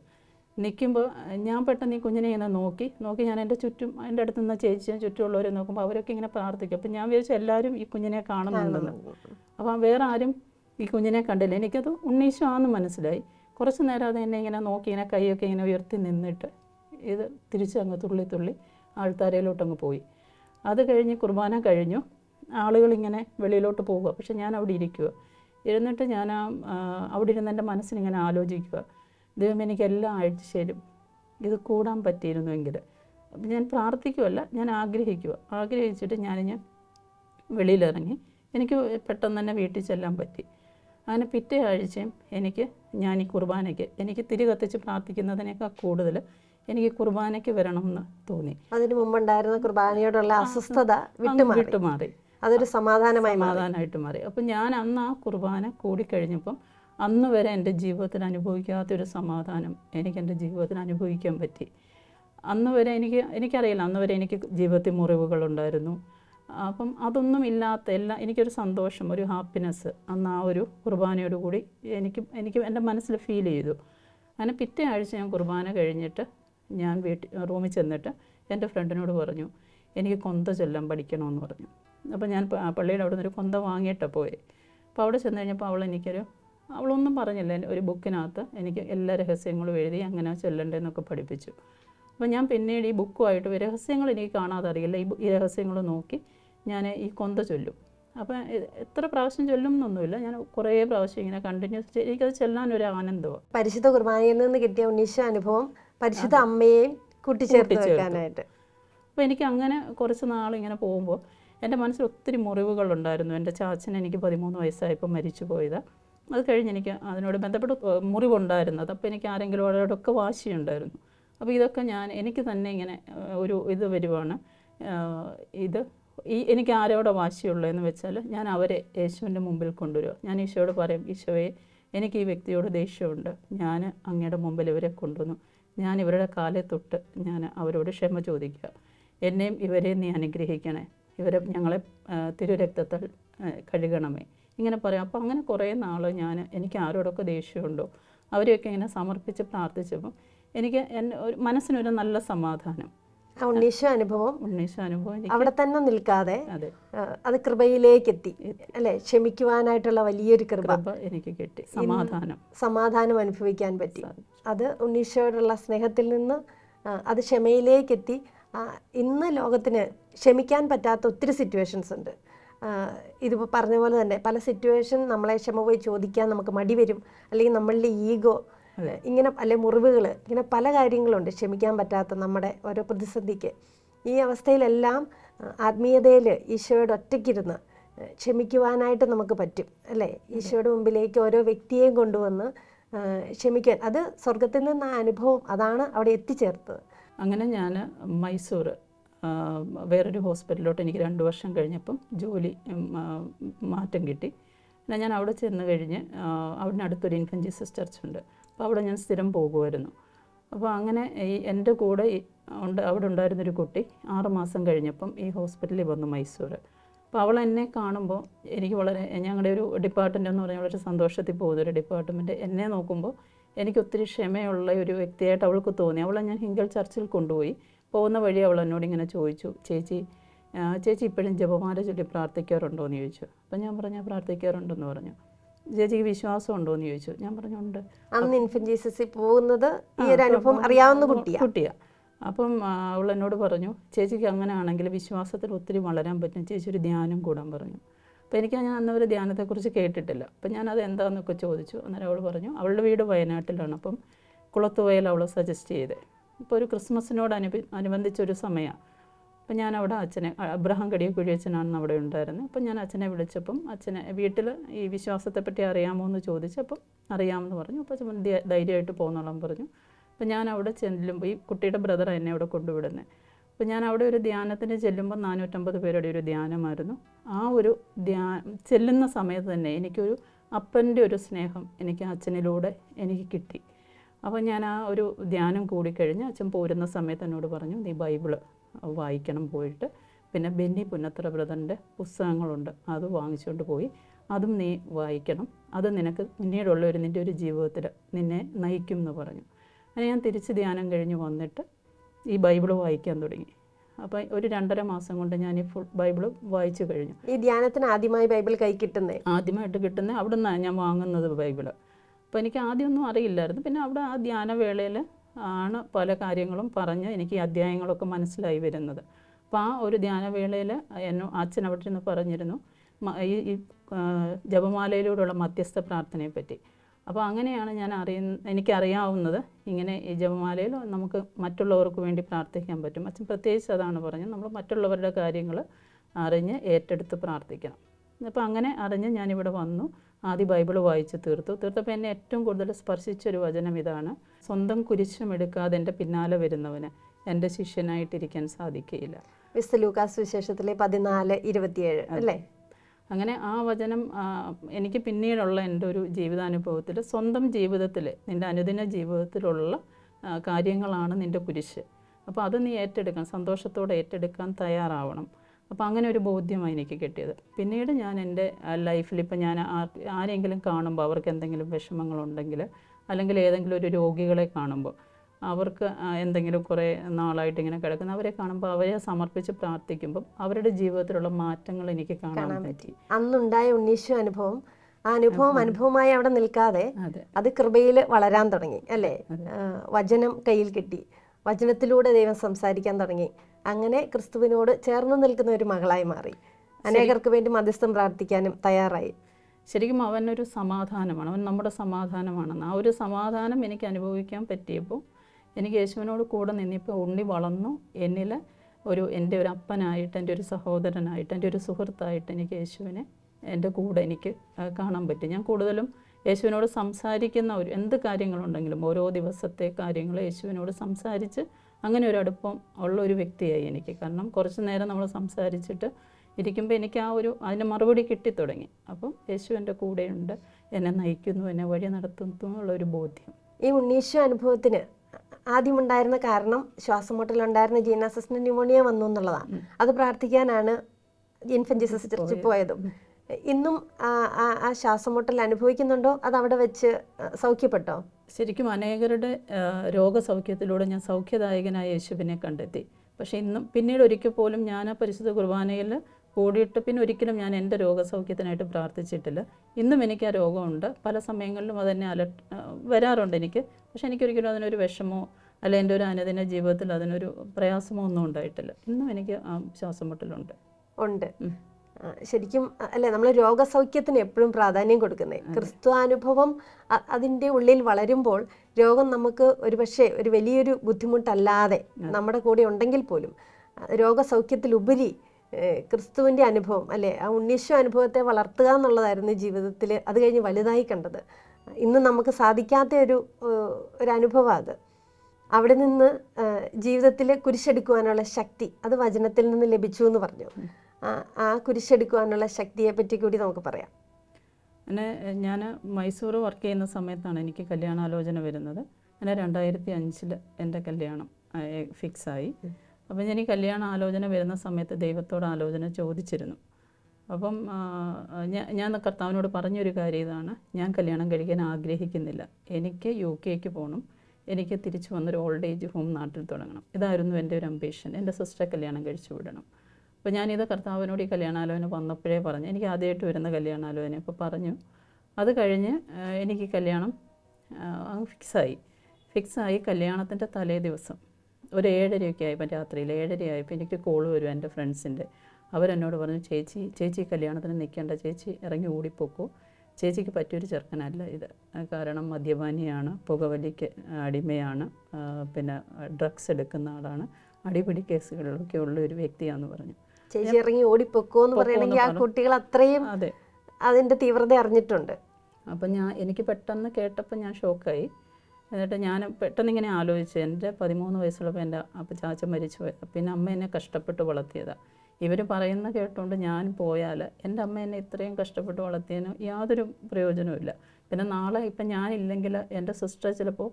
Speaker 3: നിൽക്കുമ്പോൾ ഞാൻ പെട്ടെന്ന് ഈ കുഞ്ഞിനെ ഇങ്ങനെ നോക്കി നോക്കി ഞാൻ എന്റെ ചുറ്റും എന്റെ അടുത്ത് നിന്ന് ചേച്ചിയും ചുറ്റുമുള്ളവരെ നോക്കുമ്പോൾ അവരൊക്കെ ഇങ്ങനെ പ്രാർത്ഥിക്കും. അപ്പം ഞാൻ വിചാരിച്ചു എല്ലാവരും ഈ കുഞ്ഞിനെ കാണുന്നുണ്ടെന്ന്. അപ്പം വേറെ ആരും ഈ കുഞ്ഞിനെ കണ്ടില്ല. എനിക്കത് ഉണ്ണീശോ ആണെന്ന് മനസ്സിലായി. കുറച്ച് നേരം അത് എന്നെ ഇങ്ങനെ നോക്കി ഇങ്ങനെ കൈയൊക്കെ ഇങ്ങനെ ഉയർത്തി നിന്നിട്ട് ഇത് തിരിച്ചങ്ങ് തുള്ളി തുള്ളി ആൾത്താരയിലോട്ടങ്ങ് പോയി. അത് കഴിഞ്ഞ് കുർബാന കഴിഞ്ഞു. ആളുകളിങ്ങനെ വെളിയിലോട്ട് പോവുക. പക്ഷെ ഞാൻ അവിടെ ഇരിക്കുക. ഇരുന്നിട്ട് ഞാൻ അവിടെ ഇരുന്ന് എന്റെ മനസ്സിനിങ്ങനെ ആലോചിക്കുക. ദൈവം എനിക്ക് എല്ലാം ആഴ്ചയിലും ഇത് കൂടാൻ പറ്റിയിരുന്നുവെങ്കിൽ. അപ്പം ഞാൻ പ്രാർത്ഥിക്കുമല്ല ഞാൻ ആഗ്രഹിക്കുക ആഗ്രഹിച്ചിട്ട് ഞാൻ ഞാൻ വെളിയിലിറങ്ങി. എനിക്ക് പെട്ടെന്ന് തന്നെ വീട്ടിൽ ചെല്ലാൻ പറ്റി. അങ്ങനെ പിറ്റേ ആഴ്ചയും എനിക്ക് ഞാൻ ഈ കുർബാനയ്ക്ക് എനിക്ക് തിരി കത്തിച്ച് പ്രാർത്ഥിക്കുന്നതിനേക്കാൾ കൂടുതൽ എനിക്ക് കുർബാനയ്ക്ക് വരണം എന്ന് തോന്നി.
Speaker 1: അതിനു മുമ്പുണ്ടായിരുന്ന കുർബാനയോടുള്ള അസ്വസ്ഥത വിട്ടുമാറി. അതൊരു സമാധാനമായി
Speaker 3: സമാധാനമായിട്ട് മാറി. അപ്പം ഞാൻ അന്ന് ആ കുർബാന കൂടിക്കഴിഞ്ഞപ്പം അന്ന് വരെ എന്റെ ജീവിതത്തിൽ അനുഭവിക്കാത്തൊരു സമാധാനം എനിക്ക് എന്റെ ജീവിതത്തിൽ അനുഭവിക്കാൻ പറ്റി. അന്ന് വരെ എനിക്ക് എനിക്കറിയില്ല അന്ന് വരെ എനിക്ക് ജീവിതത്തിൽ മുറിവുകളുണ്ടായിരുന്നു. അപ്പം അതൊന്നും ഇല്ലാത്ത എല്ലാ എനിക്കൊരു സന്തോഷം ഒരു ഹാപ്പിനെസ് അന്ന് ആ ഒരു കുർബാനയോടുകൂടി എനിക്ക് എനിക്ക് എന്റെ മനസ്സിൽ ഫീൽ ചെയ്തു. അങ്ങനെ പിറ്റേ ആഴ്ച ഞാൻ കുർബാന കഴിഞ്ഞിട്ട് ഞാൻ വീട്ടിൽ റൂമിൽ ചെന്നിട്ട് എന്റെ ഫ്രണ്ടിനോട് പറഞ്ഞു എനിക്ക് കൊന്ത ചൊല്ലാൻ പഠിക്കണമെന്ന് പറഞ്ഞു. അപ്പോൾ ഞാൻ പള്ളിയുടെ അവിടെ നിന്നൊരു കൊന്ത വാങ്ങിയിട്ടാണ് പോയി. അപ്പോൾ അവിടെ ചെന്ന് കഴിഞ്ഞപ്പോൾ അവൾ എനിക്കൊരു അവളൊന്നും പറഞ്ഞില്ല. ഒരു ബുക്കിനകത്ത് എനിക്ക് എല്ലാ രഹസ്യങ്ങളും എഴുതി അങ്ങനെ ചൊല്ലണ്ടേന്നൊക്കെ പഠിപ്പിച്ചു. അപ്പോൾ ഞാൻ പിന്നീട് ഈ ബുക്കുമായിട്ട് രഹസ്യങ്ങൾ എനിക്ക് കാണാതെ അറിയില്ല ഈ രഹസ്യങ്ങൾ നോക്കി ഞാൻ ഈ കൊന്ത ചൊല്ലും. അപ്പോൾ എത്ര പ്രാവശ്യം ചൊല്ലും എന്നൊന്നുമില്ല ഞാൻ കുറേ പ്രാവശ്യം ഇങ്ങനെ കണ്ടിന്യൂസ് എനിക്കത് ചെല്ലാൻ ഒരു ആനന്ദമാണ്
Speaker 1: പരിശുദ്ധ കുർബാനയിൽ നിന്ന് കിട്ടിയ ഉണ്ണീശ അനുഭവം പരിശുദ്ധ അമ്മയെയും. വെക്കാനായിട്ട്.
Speaker 3: അപ്പോൾ എനിക്ക് അങ്ങനെ കുറച്ച് നാൾ ഇങ്ങനെ പോകുമ്പോൾ എന്റെ മനസ്സിൽ ഒത്തിരി മുറിവുകളുണ്ടായിരുന്നു. എന്റെ ചാച്ചൻ എനിക്ക് പതിമൂന്ന് വയസ്സായപ്പോൾ മരിച്ചു പോയതാണ് അത് കഴിഞ്ഞ് എനിക്ക് അതിനോട് ബന്ധപ്പെട്ട് മുറിവുണ്ടായിരുന്നു. മുറിവുണ്ടായിരുന്നത് അപ്പോൾ എനിക്ക് ആരെങ്കിലും അവരോടൊക്കെ വാശിയുണ്ടായിരുന്നു. അപ്പോൾ ഇതൊക്കെ ഞാൻ എനിക്ക് തന്നെ ഇങ്ങനെ ഒരു ഇത് വരുവാണ്. ഇത് ഈ എനിക്ക് ആരോടെ വാശിയുള്ളതെന്ന് വെച്ചാൽ ഞാൻ അവരെ യേശുവിന്റെ മുമ്പിൽ കൊണ്ടുവരിക ഞാൻ ഈശോയോട് പറയും ഈശോയെ എനിക്ക് ഈ വ്യക്തിയോട് ദേഷ്യമുണ്ട്. ഞാൻ അങ്ങയുടെ മുമ്പിൽ ഇവരെ കൊണ്ടുവന്നു. ഞാൻ ഇവരുടെ കാലെ തൊട്ട് ഞാൻ അവരോട് ക്ഷമ ചോദിക്കുക. എന്നെയും ഇവരെയും നീ അനുഗ്രഹിക്കണേ. ഇവരെ ഞങ്ങളെ തിരുരക്തത്താൽ കഴുകണമേ. ഇങ്ങനെ പറയും. അപ്പോൾ അങ്ങനെ കുറേ നാൾ ഞാൻ എനിക്ക് ആരോടൊക്കെ ദേഷ്യമുണ്ടോ അവരെയൊക്കെ ഇങ്ങനെ സമർപ്പിച്ച് പ്രാർത്ഥിച്ചപ്പോൾ എനിക്ക് എന്റെ ഒരു മനസ്സിനൊരു നല്ല സമാധാനം.
Speaker 1: ഉണ്ണീശ അനുഭവം
Speaker 3: ഉണ്ണീശ അനുഭവം
Speaker 1: അവിടെ തന്നെ നിൽക്കാതെ
Speaker 3: അതെ.
Speaker 1: കൃപയിലേക്ക് എത്തി. അല്ലെ? ക്ഷമിക്കുവാനായിട്ടുള്ള വലിയൊരു കൃപ.
Speaker 3: എനിക്ക് കിട്ടി. സമാധാനം.
Speaker 1: സമാധാനം അനുഭവിക്കാൻ പറ്റി. അത് ഉണ്ണീശോയോടുള്ള സ്നേഹത്തിൽ നിന്ന് അത് ക്ഷമയിലേക്ക് എത്തി. ഇന്ന് ലോകത്തിന് ക്ഷമിക്കാൻ പറ്റാത്ത ഒത്തിരി സിറ്റുവേഷൻസ് ഉണ്ട്. ഇതിപ്പോൾ പറഞ്ഞ പോലെ തന്നെ പല സിറ്റുവേഷൻ നമ്മളെ ക്ഷമ പോയി ചോദിക്കാൻ നമുക്ക് മടി വരും. അല്ലെങ്കിൽ നമ്മളുടെ ഈഗോ ഇങ്ങനെ അല്ലെ മുറിവുകൾ ഇങ്ങനെ പല കാര്യങ്ങളുണ്ട് ക്ഷമിക്കാൻ പറ്റാത്ത നമ്മുടെ ഓരോ പ്രതിസന്ധിക്ക്. ഈ അവസ്ഥയിലെല്ലാം ആത്മീയതയിൽ ഈശോയോട് ഒറ്റയ്ക്കിരുന്ന് ക്ഷമിക്കുവാനായിട്ട് നമുക്ക് പറ്റും അല്ലേ? ഈശോയുടെ മുമ്പിലേക്ക് ഓരോ വ്യക്തിയെയും കൊണ്ടുവന്ന് ക്ഷമിക്കാൻ അത് സ്വർഗത്തിൽ നിന്ന് ആ അനുഭവം അതാണ് അവിടെ എത്തിച്ചേർത്തത്.
Speaker 3: അങ്ങനെ ഞാൻ മൈസൂർ വേറൊരു ഹോസ്പിറ്റലിലോട്ട് എനിക്ക് രണ്ട് വർഷം കഴിഞ്ഞപ്പം ജോലി മാറ്റം കിട്ടി. പിന്നെ ഞാൻ അവിടെ ചെന്ന് കഴിഞ്ഞ് അവിടെ അടുത്തൊരു ഇൻഫൻ ജീസസ് ഉണ്ട്. അപ്പോൾ അവിടെ ഞാൻ സ്ഥിരം പോകുമായിരുന്നു. അപ്പോൾ അങ്ങനെ ഈ എന്റെ കൂടെ ഉണ്ട് അവിടെ ഉണ്ടായിരുന്നൊരു കുട്ടി ആറുമാസം കഴിഞ്ഞപ്പം ഈ ഹോസ്പിറ്റലിൽ വന്നു മൈസൂർ. അപ്പോൾ അവൾ എന്നെ കാണുമ്പോൾ എനിക്ക് വളരെ ഞങ്ങളുടെ ഒരു ഡിപ്പാർട്ട്മെന്റ് എന്ന് പറഞ്ഞാൽ വളരെ സന്തോഷത്തിൽ പോകുന്ന ഒരു ഡിപ്പാർട്ട്മെന്റ് എന്നെ നോക്കുമ്പോൾ എനിക്ക് ഒത്തിരി ക്ഷമയുള്ള ഒരു വ്യക്തിയായിട്ട് അവൾക്ക് തോന്നി. അവളെ ഞാൻ ഹിങ്കൽ ചർച്ചിൽ കൊണ്ടുപോയി. പോകുന്ന വഴി അവൾ എന്നോട് ഇങ്ങനെ ചോദിച്ചു ചേച്ചി ചേച്ചി ഇപ്പോഴും ജപമാല ചൊല്ലി പ്രാർത്ഥിക്കാറുണ്ടോ എന്ന് ചോദിച്ചു. അപ്പം ഞാൻ പറഞ്ഞു പ്രാർത്ഥിക്കാറുണ്ടെന്ന് പറഞ്ഞു. ചേച്ചിക്ക് വിശ്വാസം ഉണ്ടോ എന്ന് ചോദിച്ചു. ഞാൻ പറഞ്ഞുണ്ട്
Speaker 1: അന്ന് ജീസസിൽ പോകുന്നത് ഈ ഒരു അനുഭവം അറിയാവുന്ന കുട്ടിയാ.
Speaker 3: കുട്ടിയാ. അപ്പം അവൾ എന്നോട് പറഞ്ഞു ചേച്ചിക്ക് അങ്ങനെ ആണെങ്കിൽ വിശ്വാസത്തിൽ ഒത്തിരി വളരാൻ പറ്റും ചേച്ചി ഒരു ധ്യാനം കൂടാൻ പറഞ്ഞു. അപ്പോൾ എനിക്ക് ഞാൻ അന്ന് ഒരു ധ്യാനത്തെക്കുറിച്ച് കേട്ടിട്ടില്ല. അപ്പം ഞാനത് എന്താണെന്നൊക്കെ ചോദിച്ചു. അന്നേരം അവൾ പറഞ്ഞു അവളുടെ വീട് വയനാട്ടിലാണ് അപ്പം കുളത്തുവയൽ അവൾ സജസ്റ്റ് ചെയ്തേ. ഇപ്പോൾ ഒരു ക്രിസ്മസിനോട് അനുബി അനുബന്ധിച്ചൊരു സമയമാണ് അപ്പം ഞാൻ അവിടെ അച്ഛനെ അബ്രഹാം കടിയക്കുഴി അച്ഛനാണെന്ന് അവിടെ ഉണ്ടായിരുന്നത് അപ്പം ഞാൻ അച്ഛനെ വിളിച്ചപ്പം അച്ഛനെ വീട്ടിൽ ഈ വിശ്വാസത്തെപ്പറ്റി അറിയാമോ എന്ന് ചോദിച്ചപ്പം അറിയാമെന്ന് പറഞ്ഞു. അപ്പോൾ അച്ഛൻ ധൈര്യമായിട്ട് പോകുന്നോളാം പറഞ്ഞു. അപ്പം ഞാൻ അവിടെ ചെല്ലുമ്പോൾ ഈ കുട്ടിയുടെ ബ്രദർ എന്നെ അവിടെ കൊണ്ടുവിടുന്നത് അപ്പം ഞാൻ അവിടെ ഒരു ധ്യാനത്തിന് ചെല്ലുമ്പോൾ നാനൂറ്റമ്പത് പേരുടെ ഒരു ധ്യാനമായിരുന്നു. ആ ഒരു ധ്യാ ചെല്ലുന്ന സമയത്ത് തന്നെ എനിക്കൊരു അപ്പന്റെ ഒരു സ്നേഹം എനിക്ക് അച്ഛനിലൂടെ എനിക്ക് കിട്ടി. അപ്പോൾ ഞാൻ ആ ഒരു ധ്യാനം കൂടിക്കഴിഞ്ഞ് അച്ഛൻ പോരുന്ന സമയത്ത് എന്നോട് പറഞ്ഞു നീ ബൈബിൾ വായിക്കണം പോയിട്ട്. പിന്നെ ബെന്നി പുന്നത്ര ബ്രദറിന്റെ പുസ്തകങ്ങളുണ്ട്. അത് വാങ്ങിച്ചുകൊണ്ട് പോയി. അതും നീ വായിക്കണം. അത് നിനക്ക് പിന്നീടുള്ള ഒരു നിന്റെ ഒരു ജീവിതത്തിൽ നിന്നെ നയിക്കും എന്ന് പറഞ്ഞു. അങ്ങനെ ഞാൻ തിരിച്ച് ധ്യാനം കഴിഞ്ഞ് വന്നിട്ട് ഈ ബൈബിൾ വായിക്കാൻ തുടങ്ങി. അപ്പം ഒരു രണ്ടര മാസം കൊണ്ട് ഞാൻ ഈ ഫുൾ ബൈബിൾ വായിച്ചു കഴിഞ്ഞു.
Speaker 1: ഈ ധ്യാനത്തിന് ആദ്യമായി ബൈബിൾ കൈ കിട്ടുന്നത്
Speaker 3: ആദ്യമായിട്ട് കിട്ടുന്നത് അവിടെ നിന്നാണ് ഞാൻ വാങ്ങുന്നത് ബൈബിൾ. അപ്പോൾ എനിക്ക് ആദ്യമൊന്നും അറിയില്ലായിരുന്നു. പിന്നെ അവിടെ ആ ധ്യാനവേളയിൽ ആണ് പല കാര്യങ്ങളും പറഞ്ഞ് എനിക്ക് ഈ അധ്യായങ്ങളൊക്കെ മനസ്സിലായി വരുന്നത്. അപ്പോൾ ആ ഒരു ധ്യാനവേളയിൽ എന്നോ അച്ഛൻ അവിടെ നിന്ന് പറഞ്ഞിരുന്നു ഈ ഈ ജപമാലയിലൂടെയുള്ള മധ്യസ്ഥ പ്രാർത്ഥനയെ പറ്റി അപ്പോൾ അങ്ങനെയാണ് ഞാൻ അറിയുന്ന എനിക്കറിയാവുന്നത് ഇങ്ങനെ ഈ ജപമാലയിൽ നമുക്ക് മറ്റുള്ളവർക്ക് വേണ്ടി പ്രാർത്ഥിക്കാൻ പറ്റും. അച്ഛൻ പ്രത്യേകിച്ച് അതാണ് പറഞ്ഞത് നമ്മൾ മറ്റുള്ളവരുടെ കാര്യങ്ങൾ അറിഞ്ഞ് ഏറ്റെടുത്ത് പ്രാർത്ഥിക്കണം. അപ്പോൾ അങ്ങനെ അറിഞ്ഞ് ഞാനിവിടെ വന്നു. ആദ്യം ബൈബിൾ വായിച്ച് തീർത്തു. തീർത്തപ്പോൾ എന്നെ ഏറ്റവും കൂടുതൽ സ്പർശിച്ച ഒരു വചനം ഇതാണ്. സ്വന്തം കുരിശും എടുക്കാതെ എന്റെ പിന്നാലെ വരുന്നവന് എന്റെ ശിഷ്യനായിട്ടിരിക്കാൻ സാധിക്കുകയില്ല
Speaker 1: വിസ്തു ലൂക്കാസ് വിശേഷത്തിലെ പതിനാല് ഇരുപത്തിയേഴ് അല്ലേ?
Speaker 3: അങ്ങനെ ആ വചനം എനിക്ക് പിന്നീടുള്ള എന്റെ ഒരു ജീവിതാനുഭവത്തിൽ സ്വന്തം ജീവിതത്തിൽ നിന്റെ അനുദിന ജീവിതത്തിലുള്ള കാര്യങ്ങളാണ് നിന്റെ കുരിശ്. അപ്പോൾ അത് നീ ഏറ്റെടുക്കാൻ സന്തോഷത്തോടെ ഏറ്റെടുക്കാൻ തയ്യാറാവണം. അപ്പോൾ അങ്ങനെ ഒരു ബോധ്യമാണ് എനിക്ക് കിട്ടിയത്. പിന്നീട് ഞാൻ എന്റെ ലൈഫിൽ ഇപ്പം ഞാൻ ആരെങ്കിലും കാണുമ്പോൾ അവർക്ക് എന്തെങ്കിലും വിഷമങ്ങളുണ്ടെങ്കിൽ അല്ലെങ്കിൽ ഏതെങ്കിലും ഒരു രോഗികളെ കാണുമ്പോൾ അവർക്ക് എന്തെങ്കിലും കുറേ നാളായിട്ട് ഇങ്ങനെ കിടക്കുന്ന അവരെ കാണുമ്പോൾ അവരെ സമർപ്പിച്ച് പ്രാർത്ഥിക്കുമ്പോൾ അവരുടെ ജീവിതത്തിലുള്ള മാറ്റങ്ങൾ എനിക്ക് കാണാൻ പറ്റി.
Speaker 1: അന്നുണ്ടായ ഉണ്ണീശു അനുഭവം ആ അനുഭവം അനുഭവമായി അവിടെ നിൽക്കാതെ
Speaker 3: അത്.
Speaker 1: കൃപയിൽ വളരാൻ തുടങ്ങി അല്ലേ? വചനം കയ്യിൽ കിട്ടി. വചനത്തിലൂടെ ദൈവം സംസാരിക്കാൻ തുടങ്ങി. അങ്ങനെ ക്രിസ്തുവിനോട് ചേർന്ന് നിൽക്കുന്ന ഒരു മകളായി മാറി. അനേകർക്ക് വേണ്ടി മധ്യസ്ഥം പ്രാർത്ഥിക്കാനും തയ്യാറായി.
Speaker 3: ശരിക്കും അവനൊരു സമാധാനമാണ്. അവൻ നമ്മുടെ സമാധാനമാണെന്ന്. ആ ഒരു സമാധാനം എനിക്ക് അനുഭവിക്കാൻ പറ്റിയപ്പോൾ എനിക്ക് യേശുവിനോട് കൂടെ നിന്നിപ്പോൾ ഉണ്ണി വളർന്നു. എന്നിൽ ഒരു എന്റെ ഒരു അപ്പനായിട്ട് എന്റെ ഒരു സഹോദരനായിട്ട് എന്റെ ഒരു സുഹൃത്തായിട്ട് എനിക്ക് യേശുവിനെ എന്റെ കൂടെ എനിക്ക് കാണാൻ പറ്റും. ഞാൻ കൂടുതലും യേശുവിനോട് സംസാരിക്കുന്ന ഒരു എന്ത് കാര്യങ്ങളുണ്ടെങ്കിലും ഓരോ ദിവസത്തെ കാര്യങ്ങൾ യേശുവിനോട് സംസാരിച്ച് അങ്ങനെ ഒരു അടുപ്പം ഉള്ള ഒരു വ്യക്തിയായി എനിക്ക്. കാരണം കുറച്ച് നേരം നമ്മൾ സംസാരിച്ചിട്ട് ഇരിക്കുമ്പോൾ എനിക്ക് ആ ഒരു അതിന്റെ മറുപടി കിട്ടിത്തുടങ്ങി അപ്പം യേശു എന്റെ കൂടെയുണ്ട്. എന്നെ നയിക്കുന്നു എന്നെ വഴി നടത്തുന്നു എന്നുള്ള ഒരു ബോധ്യം.
Speaker 1: ഈ ഉണ്ണീശു അനുഭവത്തിന് ആദ്യമുണ്ടായിരുന്ന കാരണം ശ്വാസമുട്ടലുണ്ടായിരുന്ന ജീനാസിന് ന്യൂമോണിയ വന്നു എന്നുള്ളതാണ്. അത് പ്രാർത്ഥിക്കാനാണ് ഇൻഫൻ ജീസസ് ചർച്ചിൽ പോയതും. ഇന്നും ആ ശ്വാസമുട്ടൽ അനുഭവിക്കുന്നുണ്ടോ? അത് അവിടെ വെച്ച് സൗഖ്യപ്പെട്ടോ?
Speaker 3: ശരിക്കും അനേകരുടെ രോഗസൗഖ്യത്തിലൂടെ ഞാൻ സൗഖ്യദായകനായ യേശുവിനെ കണ്ടെത്തി. പക്ഷേ ഇന്നും പിന്നീട് ഒരിക്കൽ പോലും ഞാൻ ആ പരിശുദ്ധ കുർബാനയിൽ കൂടിയിട്ട് പിന്നെ ഒരിക്കലും ഞാൻ എന്റെ രോഗസൗഖ്യത്തിനായിട്ട് പ്രാർത്ഥിച്ചിട്ടില്ല. ഇന്നും എനിക്ക് ആ രോഗമുണ്ട്. പല സമയങ്ങളിലും അതെന്നെ അല വരാറുണ്ട് എനിക്ക്. പക്ഷെ എനിക്കൊരിക്കലും അതിനൊരു വിഷമോ അല്ല എന്റെ ഒരു അനുദിന ജീവിതത്തിൽ അതിനൊരു പ്രയാസമോ ഒന്നും ഉണ്ടായിട്ടില്ല. ഇന്നും എനിക്ക് ആ ശ്വാസം മുട്ടലുണ്ട്
Speaker 1: ഉണ്ട് ശരിക്കും അല്ലെ നമ്മൾ രോഗസൗഖ്യത്തിന് എപ്പോഴും പ്രാധാന്യം കൊടുക്കുന്നത് ക്രിസ്തുവാനുഭവം അതിന്റെ ഉള്ളിൽ വളരുമ്പോൾ രോഗം നമുക്ക് ഒരു പക്ഷേ ഒരു വലിയൊരു ബുദ്ധിമുട്ടല്ലാതെ നമ്മുടെ കൂടെ ഉണ്ടെങ്കിൽ പോലും രോഗസൗഖ്യത്തിലുപരി ക്രിസ്തുവിന്റെ അനുഭവം അല്ലെ ആ ഉണ്ണീശോ അനുഭവത്തെ വളർത്തുക എന്നുള്ളതായിരുന്നു ജീവിതത്തിൽ അത് കഴിഞ്ഞ് വലുതായി കണ്ടത്. ഇന്ന് നമുക്ക് സാധിക്കാത്ത ഒരു ഒരു അനുഭവം അത്. അവിടെ നിന്ന് ജീവിതത്തിൽ കുരിശെടുക്കുവാനുള്ള ശക്തി അത് വചനത്തിൽ നിന്ന് ലഭിച്ചു എന്ന് പറഞ്ഞു. ആ, കുരിശെടുക്കുവാനുള്ള ശക്തിയെ പറ്റി കൂടി നമുക്ക് പറയാം.
Speaker 3: പിന്നെ ഞാൻ മൈസൂർ വർക്ക് ചെയ്യുന്ന സമയത്താണ് എനിക്ക് കല്യാണാലോചന വരുന്നത്. അങ്ങനെ രണ്ടായിരത്തി അഞ്ചിൽ എന്റെ കല്യാണം ഫിക്സായി അപ്പം ഞാൻ ഈ കല്യാണ ആലോചന വരുന്ന സമയത്ത് ദൈവത്തോട് ആലോചന ചോദിച്ചിരുന്നു. അപ്പം ഞാൻ ഞാൻ കർത്താവിനോട് പറഞ്ഞൊരു കാര്യം ഇതാണ്. ഞാൻ കല്യാണം കഴിക്കാൻ ആഗ്രഹിക്കുന്നില്ല. എനിക്ക് യു കെക്ക് പോകണം എനിക്ക് തിരിച്ചു വന്നൊരു ഓൾഡ് ഏജ് ഹോം നാട്ടിൽ തുടങ്ങണം. ഇതായിരുന്നു എന്റെ ഒരു അംബീഷൻ എന്റെ സിസ്റ്ററെ കല്യാണം കഴിച്ചു വിടണം. അപ്പോൾ ഞാനിത് കർത്താവിനോട് ഈ കല്യാണാലോചന വന്നപ്പോഴേ പറഞ്ഞു. എനിക്ക് ആദ്യമായിട്ട് വരുന്ന കല്യാണാലോചന. അപ്പോൾ പറഞ്ഞു അത് കഴിഞ്ഞ് എനിക്ക് കല്യാണം അങ്ങ് ഫിക്സായി. ഫിക്സായി കല്യാണത്തിന്റെ തലേ ദിവസം. ഒരു ഏഴരയൊക്കെ ആയപ്പോൾ രാത്രിയിൽ ഏഴര ആയപ്പോൾ എനിക്ക് കോൾ വരും എന്റെ ഫ്രണ്ട്സിന്റെ. അവരെന്നോട് പറഞ്ഞു ചേച്ചി ചേച്ചി കല്യാണത്തിന് നിൽക്കേണ്ട ചേച്ചി ഇറങ്ങി ഓടിപ്പോക്കോ. ചേച്ചിക്ക് പറ്റിയൊരു ചെറുക്കനല്ല ഇത്. കാരണം മദ്യപാനിയാണ് പുകവലിക്ക് അടിമയാണ് പിന്നെ ഡ്രഗ്സ് എടുക്കുന്ന ആളാണ്. അടിപിടി കേസുകളിലൊക്കെ ഉള്ള ഒരു വ്യക്തിയാണെന്ന് പറഞ്ഞു.
Speaker 1: ചേച്ചി ഇറങ്ങി ഓടിപ്പൊക്കോ എന്ന് പറയണെങ്കിൽ ആ കുട്ടികൾ അത്രയും അതിന്റെ തീവ്രത അറിഞ്ഞിട്ടുണ്ട്.
Speaker 3: അപ്പം ഞാൻ എനിക്ക് പെട്ടെന്ന് കേട്ടപ്പോൾ ഞാൻ ഷോക്കായി. എന്നിട്ട് ഞാൻ പെട്ടെന്ന് ഇങ്ങനെ ആലോചിച്ചു എന്റെ പതിമൂന്ന് വയസ്സുള്ളപ്പോൾ എന്റെ അപ്പം ചാച്ച മരിച്ചു പോയി. പിന്നെ അമ്മ എന്നെ കഷ്ടപ്പെട്ട് വളർത്തിയതാണ് ഇവർ പറയുന്ന കേട്ടുകൊണ്ട് ഞാൻ പോയാൽ എന്റെ അമ്മ എന്നെ ഇത്രയും കഷ്ടപ്പെട്ട് വളർത്തിയതിന് യാതൊരു പ്രയോജനവുമില്ല പിന്നെ നാളെ ഇപ്പം ഞാനില്ലെങ്കിൽ എന്റെ സിസ്റ്റർ ചിലപ്പോൾ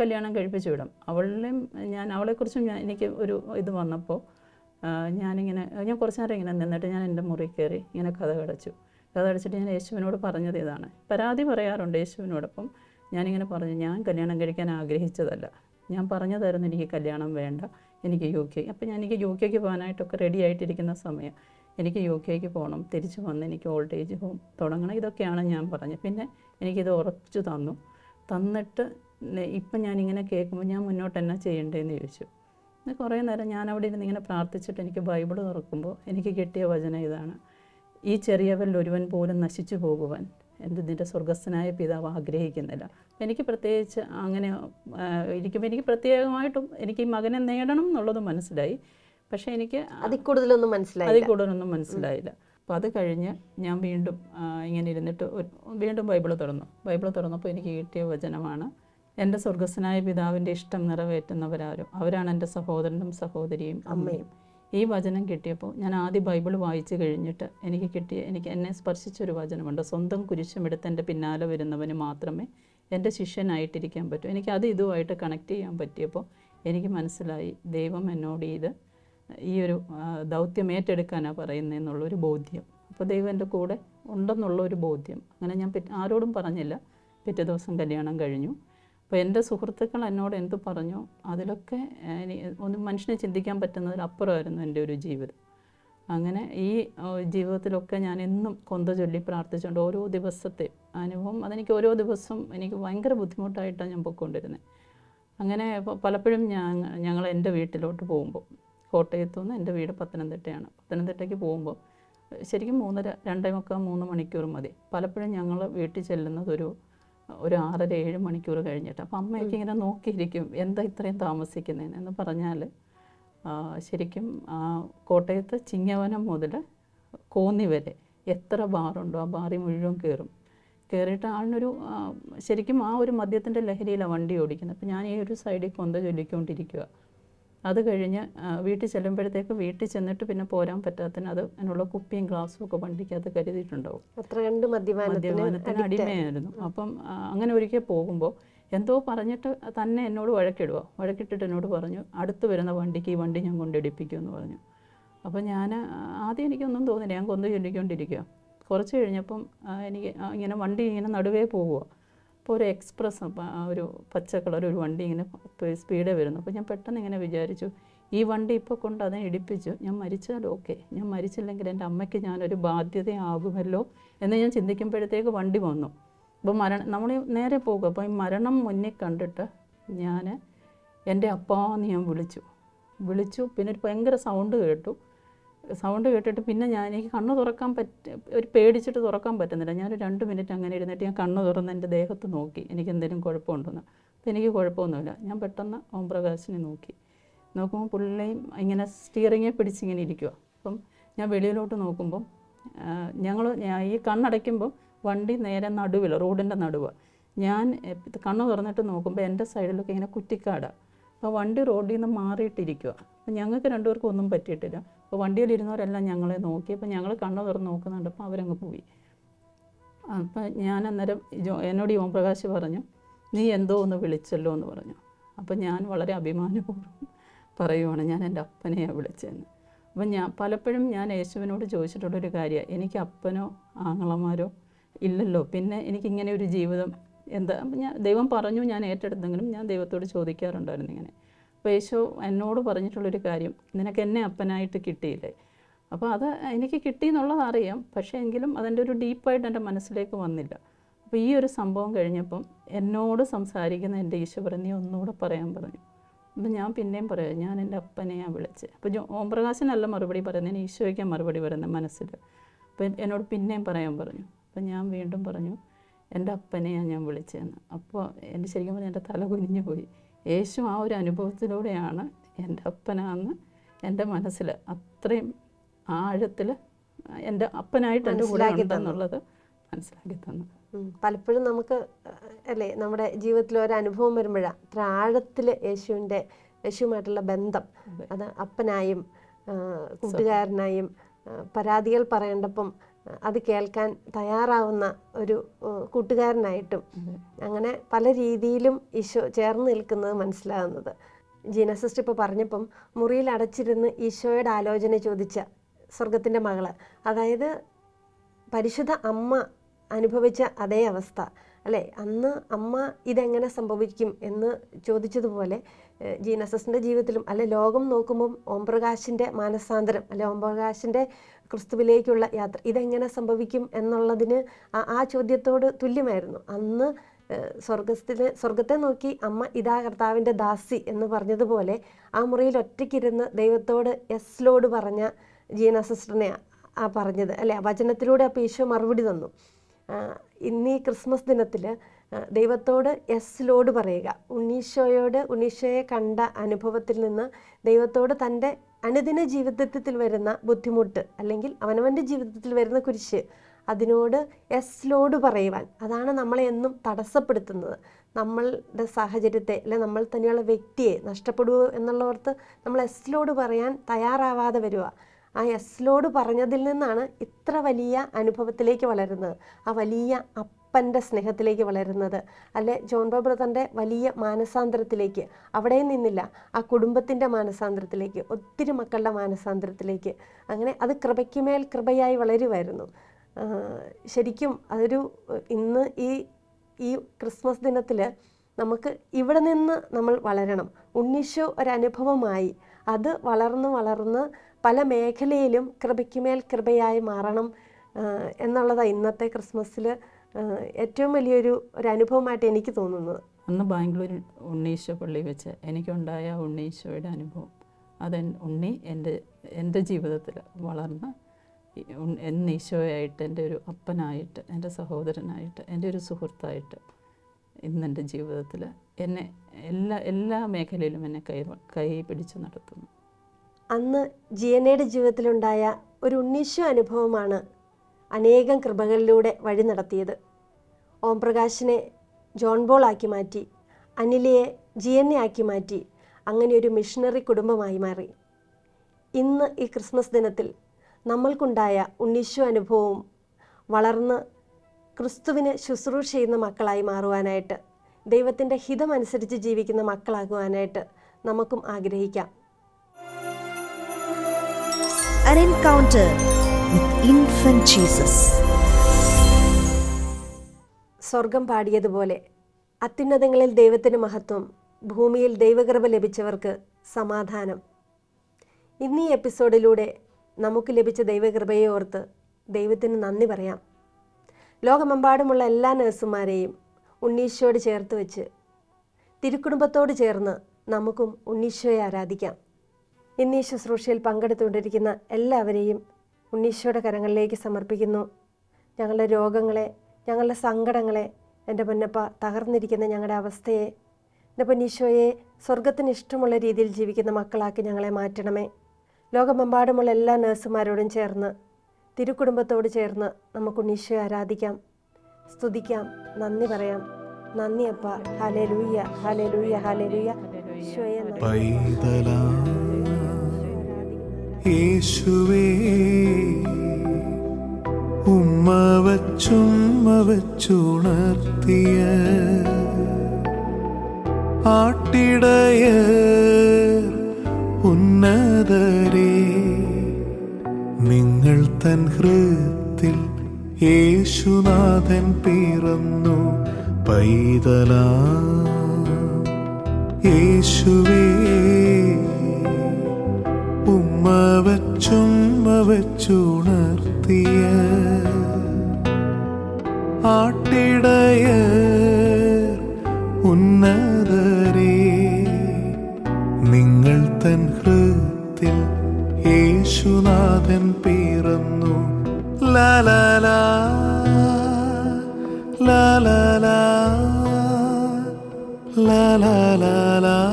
Speaker 3: കല്യാണം കഴിപ്പിച്ചു വിടും. അവളെയും ഞാൻ അവളെക്കുറിച്ചും ഞാൻ എനിക്ക് ഒരു ഇത് വന്നപ്പോൾ ഞാനിങ്ങനെ ഞാൻ കുറച്ച് നേരം ഇങ്ങനെ നിന്നിട്ട് ഞാൻ എന്റെ മുറി കയറി ഇങ്ങനെ കഥ കടച്ചു. കഥ അടച്ചിട്ട് ഞാൻ യേശുവിനോട് പറഞ്ഞത് ഇതാണ്. പരാതി പറയാറുണ്ട് യേശുവിനോടൊപ്പം. ഞാനിങ്ങനെ പറഞ്ഞു ഞാൻ കല്യാണം കഴിക്കാൻ ആഗ്രഹിച്ചതല്ല. ഞാൻ പറഞ്ഞതായിരുന്നു എനിക്ക് കല്യാണം വേണ്ട എനിക്ക് യു കെ അപ്പം ഞാൻ എനിക്ക് യു കെക്ക് പോകാനായിട്ടൊക്കെ റെഡി ആയിട്ടിരിക്കുന്ന സമയം. എനിക്ക് യു കെക്ക് പോകണം തിരിച്ചു വന്ന് എനിക്ക് ഓൾഡ് ഏജ് ഹോം തുടങ്ങണം ഇതൊക്കെയാണ് ഞാൻ പറഞ്ഞത്. പിന്നെ എനിക്കിത് ഉറപ്പിച്ചു തന്നു. തന്നിട്ട് ഇപ്പം ഞാനിങ്ങനെ കേൾക്കുമ്പോൾ ഞാൻ മുന്നോട്ട് എന്നാ ചെയ്യേണ്ടതെന്ന് ചോദിച്ചു. കുറേ നേരം ഞാൻ അവിടെ ഇരുന്ന് ഇങ്ങനെ പ്രാർത്ഥിച്ചിട്ട് എനിക്ക് ബൈബിൾ തുറക്കുമ്പോൾ എനിക്ക് കിട്ടിയ വചനം ഇതാണ്. ഈ ചെറിയവരിൽ ഒരുവൻ പോലും നശിച്ചു പോകുവാൻ എന്ത് നിന്റെ സ്വർഗസ്ഥനായ പിതാവ് ആഗ്രഹിക്കുന്നില്ല. എനിക്ക് പ്രത്യേകിച്ച് അങ്ങനെ ഇരിക്കുമ്പോൾ എനിക്ക് പ്രത്യേകമായിട്ടും എനിക്ക് ഈ മകനെ നേടണം എന്നുള്ളത് മനസ്സിലായി. പക്ഷേ എനിക്ക്
Speaker 1: അതിൽ കൂടുതലൊന്നും മനസ്സിലായി
Speaker 3: അതിൽ കൂടുതലൊന്നും മനസ്സിലായില്ല. അപ്പോൾ അത് കഴിഞ്ഞ് ഞാൻ വീണ്ടും ഇങ്ങനെ ഇരുന്നിട്ട് വീണ്ടും ബൈബിൾ തുറന്നു. ബൈബിൾ തുറന്നപ്പോൾ എനിക്ക് കിട്ടിയ വചനമാണ് എന്റെ സ്വർഗസ്വനായ പിതാവിന്റെ ഇഷ്ടം നിറവേറ്റുന്നവരാരും അവരാണ് എന്റെ സഹോദരനും സഹോദരിയും. അമ്മയും. ഈ വചനം കിട്ടിയപ്പോൾ ഞാൻ ആദ്യം ബൈബിൾ വായിച്ചു കഴിഞ്ഞിട്ട് എനിക്ക് കിട്ടിയ എനിക്ക് എന്നെ സ്പർശിച്ചൊരു വചനമുണ്ട്. സ്വന്തം കുരിശുമെടുത്ത് എന്റെ പിന്നാലെ വരുന്നവന് മാത്രമേ എന്റെ ശിഷ്യനായിട്ടിരിക്കാൻ പറ്റൂ. എനിക്ക് അത് ഇതുമായിട്ട് കണക്ട് ചെയ്യാൻ പറ്റിയപ്പോൾ എനിക്ക് മനസ്സിലായി ദൈവം എന്നോട് ഇത് ഈ ഒരു ദൗത്യം ഏറ്റെടുക്കാനാണ് പറയുന്നതെന്നുള്ളൊരു ബോധ്യം. അപ്പോൾ ദൈവം എന്റെ കൂടെ ഉണ്ടെന്നുള്ള ഒരു ബോധ്യം. അങ്ങനെ ഞാൻ ആരോടും പറഞ്ഞില്ല. പിറ്റേ ദിവസം കല്യാണം കഴിഞ്ഞു. അപ്പോൾ എന്റെ സുഹൃത്തുക്കൾ എന്നോട് എന്ത് പറഞ്ഞു? അതിലൊക്കെ ഒന്ന് മനുഷ്യനെ ചിന്തിക്കാൻ പറ്റുന്നതിലപ്പുറമായിരുന്നു എന്റെ ഒരു ജീവിതം. അങ്ങനെ ഈ ജീവിതത്തിലൊക്കെ ഞാൻ എന്നും കൊന്ത ചൊല്ലി പ്രാർത്ഥിച്ചുകൊണ്ട് ഓരോ ദിവസത്തെ അനുഭവം അതെനിക്ക് ഓരോ ദിവസവും എനിക്ക് ഭയങ്കര ബുദ്ധിമുട്ടായിട്ടാണ് ഞാൻ പൊയ്ക്കൊണ്ടിരുന്നത്. അങ്ങനെ പലപ്പോഴും ഞാൻ ഞങ്ങൾ എന്റെ വീട്ടിലോട്ട് പോകുമ്പോൾ കോട്ടയത്തു നിന്ന് എന്റെ വീട് പത്തനംതിട്ടയാണ്. പത്തനംതിട്ടയ്ക്ക് പോകുമ്പോൾ ശരിക്കും മൂന്നര രണ്ടേ മുക്കാൽ മൂന്ന് മണിക്കൂർ മതി. പലപ്പോഴും ഞങ്ങൾ വീട്ടിൽ ചെല്ലുന്നത് ഒരു ഒരു ആറര ഏഴ് മണിക്കൂർ കഴിഞ്ഞിട്ട്. അപ്പോൾ അമ്മയൊക്കെ ഇങ്ങനെ നോക്കിയിരിക്കും എന്താ ഇത്രയും താമസിക്കുന്നതിന് എന്ന് പറഞ്ഞാൽ ശരിക്കും ആ, കോട്ടയത്ത് ചിങ്ങവനം മുതൽ കോന്നി വരെ എത്ര ബാറുണ്ടോ ആ ബാറി മുഴുവൻ കയറും കയറിയിട്ട് ആളിനൊരു ശരിക്കും ആ ഒരു മദ്യത്തിന്റെ ലഹരിയിലാണ് വണ്ടി ഓടിക്കുന്നത്. അപ്പോൾ ഞാൻ ഈ ഒരു സൈഡിൽ കൊന്ത ചൊല്ലിക്കൊണ്ടിരിക്കുക അത് കഴിഞ്ഞ് വീട്ടിൽ ചെല്ലുമ്പോഴത്തേക്ക് വീട്ടിൽ ചെന്നിട്ട് പിന്നെ പോരാൻ പറ്റാത്തതിന് അത് അതിനുള്ള കുപ്പിയും ഗ്ലാസ്സും ഒക്കെ വണ്ടിക്കകത്ത് കരുതിയിട്ടുണ്ടാവും.
Speaker 1: അത്ര കണ്ട് മദ്യപാനത്തിന്
Speaker 3: അടിമയായിരുന്നു. അപ്പം അങ്ങനെ ഒരിക്കൽ പോകുമ്പോൾ എന്തോ പറഞ്ഞിട്ട് തന്നെ എന്നോട് വഴക്കിടുക വഴക്കിട്ടിട്ട് എന്നോട് പറഞ്ഞു അടുത്ത് വരുന്ന വണ്ടിക്ക് ഈ വണ്ടി ഞാൻ കൊണ്ടിടിപ്പിക്കുമെന്ന് പറഞ്ഞു. അപ്പോൾ ഞാൻ ആദ്യം എനിക്കൊന്നും തോന്നില്ല ഞാൻ കൊന്നു ചൊല്ലിക്കൊണ്ടിരിക്കുക കുറച്ച് കഴിഞ്ഞപ്പം എനിക്ക് ഇങ്ങനെ വണ്ടി ഇങ്ങനെ നടുവേ പോവുക അപ്പോൾ ഒരു എക്സ്പ്രസ് ഒരു പച്ച കളർ ഒരു വണ്ടി ഇങ്ങനെ സ്പീഡേ വരുന്നു. അപ്പോൾ ഞാൻ പെട്ടെന്ന് ഇങ്ങനെ വിചാരിച്ചു ഈ വണ്ടി ഇപ്പോൾ കൊണ്ട് അതിനെ ഇടിപ്പിച്ചു. ഞാൻ മരിച്ചാൽ ഓക്കെ ഞാൻ മരിച്ചില്ലെങ്കിൽ എന്റെ അമ്മയ്ക്ക് ഞാനൊരു ബാധ്യതയാകുമല്ലോ എന്ന് ഞാൻ ചിന്തിക്കുമ്പോഴത്തേക്ക് വണ്ടി വന്നു. അപ്പോൾ മരണം നമ്മൾ നേരെ പോകും. അപ്പോൾ ഈ മരണം മുന്നിൽ കണ്ടിട്ട് ഞാൻ എന്റെ അപ്പാന്ന് ഞാൻ വിളിച്ചു. വിളിച്ചു പിന്നെ ഒരു ഭയങ്കര സൗണ്ട് കേട്ടു. സൗണ്ട് കേട്ടിട്ട് പിന്നെ ഞാൻ എനിക്ക് കണ്ണ് തുറക്കാൻ പറ്റ ഒരു പേടിച്ചിട്ട് തുറക്കാൻ പറ്റുന്നില്ല. ഞാൻ ഒരു രണ്ട് മിനിറ്റ് അങ്ങനെ ഇരുന്നിട്ട് ഞാൻ കണ്ണ് തുറന്ന് എന്റെ ദേഹത്ത് നോക്കി. എനിക്ക് എന്തെങ്കിലും കുഴപ്പമുണ്ടെന്ന്. അപ്പോൾ എനിക്ക് കുഴപ്പമൊന്നുമില്ല. ഞാൻ പെട്ടെന്ന് ഓംപ്രകാശിനെ നോക്കി. നോക്കുമ്പോൾ പുള്ളിയും ഇങ്ങനെ സ്റ്റിയറിങ്ങെ പിടിച്ചിങ്ങനെ ഇരിക്കുക അപ്പം ഞാൻ വെളിയിലോട്ട് നോക്കുമ്പം ഞങ്ങൾ ഈ കണ്ണടയ്ക്കുമ്പോൾ വണ്ടി നേരെ നടുവിൽ റോഡിന്റെ നടുവ്. ഞാൻ കണ്ണ് തുറന്നിട്ട് നോക്കുമ്പോൾ എന്റെ സൈഡിലൊക്കെ ഇങ്ങനെ കുറ്റിക്കാടാണ് അപ്പോൾ വണ്ടി റോഡിൽ നിന്ന് മാറിയിട്ടിരിക്കുക അപ്പം ഞങ്ങൾക്ക് രണ്ടുപേർക്കും ഒന്നും പറ്റിയിട്ടില്ല. അപ്പോൾ വണ്ടിയിലിരുന്നവരെല്ലാം ഞങ്ങളെ നോക്കി. അപ്പോൾ ഞങ്ങൾ കണ്ണു തുറന്ന് നോക്കുന്നുണ്ട്. അപ്പോൾ അവരങ്ങ് പോയി. അപ്പോൾ ഞാൻ അന്നേരം ജോ- എന്നോട് ഈ ഓംപ്രകാശ് പറഞ്ഞു നീ എന്തോ ഒന്ന് വിളിച്ചല്ലോ എന്ന് പറഞ്ഞു. അപ്പം ഞാൻ വളരെ അഭിമാനപൂർവം പറയുവാണ് ഞാൻ എന്റെ അപ്പനെയാണ് വിളിച്ചതെന്ന് അപ്പം ഞാൻ പലപ്പോഴും ഞാൻ യേശുവിനോട് ചോദിച്ചിട്ടുള്ളൊരു കാര്യമാണ് എനിക്ക് അപ്പനോ ആങ്ങളമാരോ ഇല്ലല്ലോ. പിന്നെ എനിക്കിങ്ങനെ ഒരു ജീവിതം എന്താ? ഞാൻ ദൈവം പറഞ്ഞു ഞാൻ ഏറ്റെടുത്തെങ്കിലും ഞാൻ ദൈവത്തോട് ചോദിക്കാറുണ്ടായിരുന്നു ഇങ്ങനെ. അപ്പോൾ യേശു എന്നോട് പറഞ്ഞിട്ടുള്ളൊരു കാര്യം നിനക്ക് എന്നെ അപ്പനായിട്ട് കിട്ടിയില്ലേ? അപ്പോൾ അത് എനിക്ക് കിട്ടി എന്നുള്ളത് അറിയാം പക്ഷേ എങ്കിലും അതിന്റെ ഒരു ഡീപ്പായിട്ട് എന്റെ മനസ്സിലേക്ക് വന്നില്ല. അപ്പോൾ ഈ ഒരു സംഭവം കഴിഞ്ഞപ്പം എന്നോട് സംസാരിക്കുന്ന എന്റെ ഈശോ പറഞ്ഞു നീ ഒന്നുകൂടെ പറയാൻ പറഞ്ഞു. അപ്പം ഞാൻ പിന്നെയും പറയാം ഞാൻ എന്റെ അപ്പനെയാണ് വിളിച്ചത്. അപ്പോൾ ജോ ഓംപ്രകാശനല്ല മറുപടി പറയുന്നത് ഞാൻ ഈശോയ്ക്കാണ് മറുപടി പറയുന്നത് മനസ്സിൽ. അപ്പം എന്നോട് പിന്നെയും പറയാൻ പറഞ്ഞു. അപ്പം ഞാൻ വീണ്ടും പറഞ്ഞു എന്റെ അപ്പനെയാണ് ഞാൻ വിളിച്ചതെന്ന്. അപ്പോൾ എന്റെ ശരിക്കും പറഞ്ഞാൽ എന്റെ തല കുനിഞ്ഞു പോയി. യേശു ആ ഒരു അനുഭവത്തിലൂടെയാണ് എന്റെ അപ്പനാന്ന് എന്റെ മനസ്സിൽ അത്രയും ആഴത്തിൽ എന്റെ അപ്പനായിട്ട് എന്റെ കൂടെ
Speaker 1: മനസ്സിലാക്കി തന്നു.
Speaker 3: ഉണ്ടെന്നുള്ളത് മനസ്സിലാക്കി തന്നു
Speaker 1: പലപ്പോഴും നമുക്ക് അല്ലേ നമ്മുടെ ജീവിതത്തിൽ ഒരു അനുഭവം വരുമ്പോഴാണ് അത്ര ആഴത്തിൽ യേശുവിന്റെ യേശുവുമായിട്ടുള്ള ബന്ധം. അത്. അപ്പനായും കൂട്ടുകാരനായും പരാതികൾ പറയേണ്ടപ്പം അത് കേൾക്കാൻ തയ്യാറാവുന്ന ഒരു കൂട്ടുകാരനായിട്ടും അങ്ങനെ പല രീതിയിലും ഈശോ ചേർന്ന് നിൽക്കുന്നത് മനസ്സിലാകുന്നത് ജീനസിസ്റ്റ് ഇപ്പോൾ പറഞ്ഞപ്പം മുറിയിൽ അടച്ചിരുന്ന് ഈശോയുടെ ആലോചന ചോദിച്ച സ്വർഗത്തിന്റെ മകൾ അതായത് പരിശുദ്ധ അമ്മ അനുഭവിച്ച അതേ അവസ്ഥ അല്ലേ? അന്ന് അമ്മ ഇതെങ്ങനെ സംഭവിക്കും എന്ന് ചോദിച്ചതുപോലെ ജീനസസിന്റെ ജീവിതത്തിലും അല്ലെ ലോകം നോക്കുമ്പം ഓംപ്രകാശിന്റെ മാനസാന്തരം അല്ലെ ഓംപ്രകാശിന്റെ ക്രിസ്തുവിലേക്കുള്ള യാത്ര ഇതെങ്ങനെ സംഭവിക്കും എന്നുള്ളതിന് ആ- ചോദ്യത്തോട് തുല്യമായിരുന്നു. അന്ന് ഏഹ്, സ്വർഗത്തിൽ സ്വർഗത്തെ നോക്കി അമ്മ ഇതാ കർത്താവിന്റെ ദാസി എന്ന് പറഞ്ഞതുപോലെ ആ മുറിയിൽ ഒറ്റയ്ക്കിരുന്ന് ദൈവത്തോട് എസ് ലോഡ് പറഞ്ഞ ജീന സിസ്റ്ററിനെ ആ പറഞ്ഞത്. അല്ലെ വചനത്തിലൂടെ അപ്പോൾ ഈശോ മറുപടി തന്നു. ഇന്നീ ക്രിസ്മസ് ദിനത്തിൽ ദൈവത്തോട് എസ് ലോഡ് പറയുക. ഉണ്ണീശോയോട് ഉണ്ണീശോയെ കണ്ട അനുഭവത്തിൽ നിന്ന് ദൈവത്തോട് തന്റെ അനുദിന ജീവിതത്തിൽ വരുന്ന ബുദ്ധിമുട്ട് അല്ലെങ്കിൽ അവനവന്റെ ജീവിതത്തിൽ വരുന്ന കുരിശ് അതിനോട് എസ് ലോഡ് പറയുവാൻ. അതാണ് നമ്മളെ എന്നും തടസ്സപ്പെടുത്തുന്നത്. നമ്മളുടെ സാഹചര്യത്തെ അല്ലെ നമ്മൾ തന്നെയുള്ള വ്യക്തിയെ നഷ്ടപ്പെടുക എന്നുള്ളവർക്ക് നമ്മൾ എസ് ലോഡ് പറയാൻ തയ്യാറാവാതെ വരിക. ആ എസ് ലോഡ് പറഞ്ഞതിൽ നിന്നാണ് ഇത്ര വലിയ അനുഭവത്തിലേക്ക് വളരുന്നത്. ആ വലിയ അപ്പന്റെ സ്നേഹത്തിലേക്ക് വളരുന്നത്. അല്ലെ? ജോൺ ബ്രദറിന്റെ വലിയ മാനസാന്തരത്തിലേക്ക്. അവിടെ നിന്നില്ല. ആ കുടുംബത്തിന്റെ മാനസാന്തരത്തിലേക്ക്. ഒത്തിരി മക്കളുടെ മാനസാന്തരത്തിലേക്ക്. അങ്ങനെ അത് കൃപയ്ക്കുമേൽ കൃപയായി വളരുമായിരുന്നു. ശരിക്കും അതൊരു ഇന്ന് ഈ ഈ ക്രിസ്മസ് ദിനത്തിൽ നമുക്ക് ഇവിടെ നിന്ന് നമ്മൾ വളരണം. ഉണ്ണീശോ ഒരനുഭവമായി. അത് വളർന്ന് വളർന്ന് പല മേഖലയിലും കൃപയ്ക്കുമേൽ കൃപയായി മാറണം എന്നുള്ളതാണ് ഇന്നത്തെ ക്രിസ്മസിൽ ഏറ്റവും വലിയൊരു ഒരു അനുഭവമായിട്ട് എനിക്ക് തോന്നുന്നത്.
Speaker 3: അന്ന് ബാംഗ്ലൂർ ഉണ്ണീശോ പള്ളി വെച്ച് എനിക്കുണ്ടായ ഉണ്ണീശോയുടെ അനുഭവം. അത് ഉണ്ണി എന്റെ എന്റെ ജീവിതത്തിൽ വളർന്ന എന്നെ ഈശോയായിട്ട് എന്റെ ഒരു അപ്പനായിട്ട് എന്റെ സഹോദരനായിട്ട് എന്റെ ഒരു സുഹൃത്തായിട്ട് ഇന്നെന്റെ ജീവിതത്തിൽ എന്നെ എല്ലാ എല്ലാ മേഖലയിലും എന്നെ കൈ കൈ പിടിച്ച് നടത്തുന്നു.
Speaker 1: അന്ന് ജിയനയുടെ ജീവിതത്തിലുണ്ടായ ഒരു ഉണ്ണീശോ അനുഭവമാണ് അനേകം കൃപകളിലൂടെ വഴി നടത്തിയത്. ഓംപ്രകാശിനെ ജോൺ ബോൾ ആക്കി മാറ്റി അനിലയെ ജി എൻ എ ആക്കി മാറ്റി അങ്ങനെ ഒരു മിഷണറി കുടുംബമായി മാറി. ഇന്ന് ഈ ക്രിസ്മസ് ദിനത്തിൽ നമ്മൾക്കുണ്ടായ ഉണ്ണീശോ അനുഭവവും വളർന്ന് ക്രിസ്തുവിന് ശുശ്രൂഷ ചെയ്യുന്ന മക്കളായി മാറുവാനായിട്ട് ദൈവത്തിന്റെ ഹിതമനുസരിച്ച് ജീവിക്കുന്ന മക്കളാകുവാനായിട്ട് നമുക്കും ആഗ്രഹിക്കാം.
Speaker 4: An with Infant ജീസസ്
Speaker 1: സ്വർഗം പാടിയതുപോലെ അത്യുന്നതങ്ങളിൽ ദൈവത്തിന് മഹത്വം ഭൂമിയിൽ ദൈവകൃപ ലഭിച്ചവർക്ക് സമാധാനം. ഇന്ന് ഈ എപ്പിസോഡിലൂടെ നമുക്ക് ലഭിച്ച ദൈവകൃപയെ ഓർത്ത് ദൈവത്തിന് നന്ദി പറയാം. ലോകമെമ്പാടുമുള്ള എല്ലാ നഴ്സുമാരെയും ഉണ്ണീശോയോട് ചേർത്ത് വെച്ച് തിരുക്കുടുംബത്തോട് ചേർന്ന് നമുക്കും ഉണ്ണീശോയെ ആരാധിക്കാം. ഇന്നീ ശുശ്രൂഷയിൽ പങ്കെടുത്തുകൊണ്ടിരിക്കുന്ന എല്ലാവരെയും ഉണ്ണീശോയുടെ കരങ്ങളിലേക്ക് സമർപ്പിക്കുന്നു. ഞങ്ങളുടെ രോഗങ്ങളെ ഞങ്ങളുടെ സങ്കടങ്ങളെ എന്റെ പൊന്നപ്പ തകർന്നിരിക്കുന്ന ഞങ്ങളുടെ അവസ്ഥയെ എന്റെ പൊന്നീശോയെ സ്വർഗത്തിന് ഇഷ്ടമുള്ള രീതിയിൽ ജീവിക്കുന്ന മക്കളാക്കി ഞങ്ങളെ മാറ്റണമേ. ലോകമെമ്പാടുമുള്ള എല്ലാ നഴ്സുമാരോടും ചേർന്ന് തിരുക്കുടുംബത്തോട് ചേർന്ന് നമുക്ക് ഉണ്ണീശോയെ ആരാധിക്കാം. സ്തുതിക്കാം നന്ദി പറയാം. നന്ദി അപ്പ. ഹാലേ ലൂയ്യ ഹാലേ ലൂയ്യ ഹാലേ ലൂയ്യ ഈശോയെ
Speaker 2: യേശുവേ ഉമ്മ വച്ചുമ്മ വച്ചുണർത്തിയ ആട്ടിടയ ഉന്നതരേ നിങ്ങൾ തൻ ഹൃത്തിൽ യേശുനാഥൻ പിറന്നു പൈതലാ. യേശുവേ ഉമ്മ ആട്ടിടയ ഉന്നതരേ. നിങ്ങൾ തൻ ഹൃത്തിൽ യേശുനാഥൻ പിറന്നു. ലാലാലാ ലാലാലാ ലാലാലാ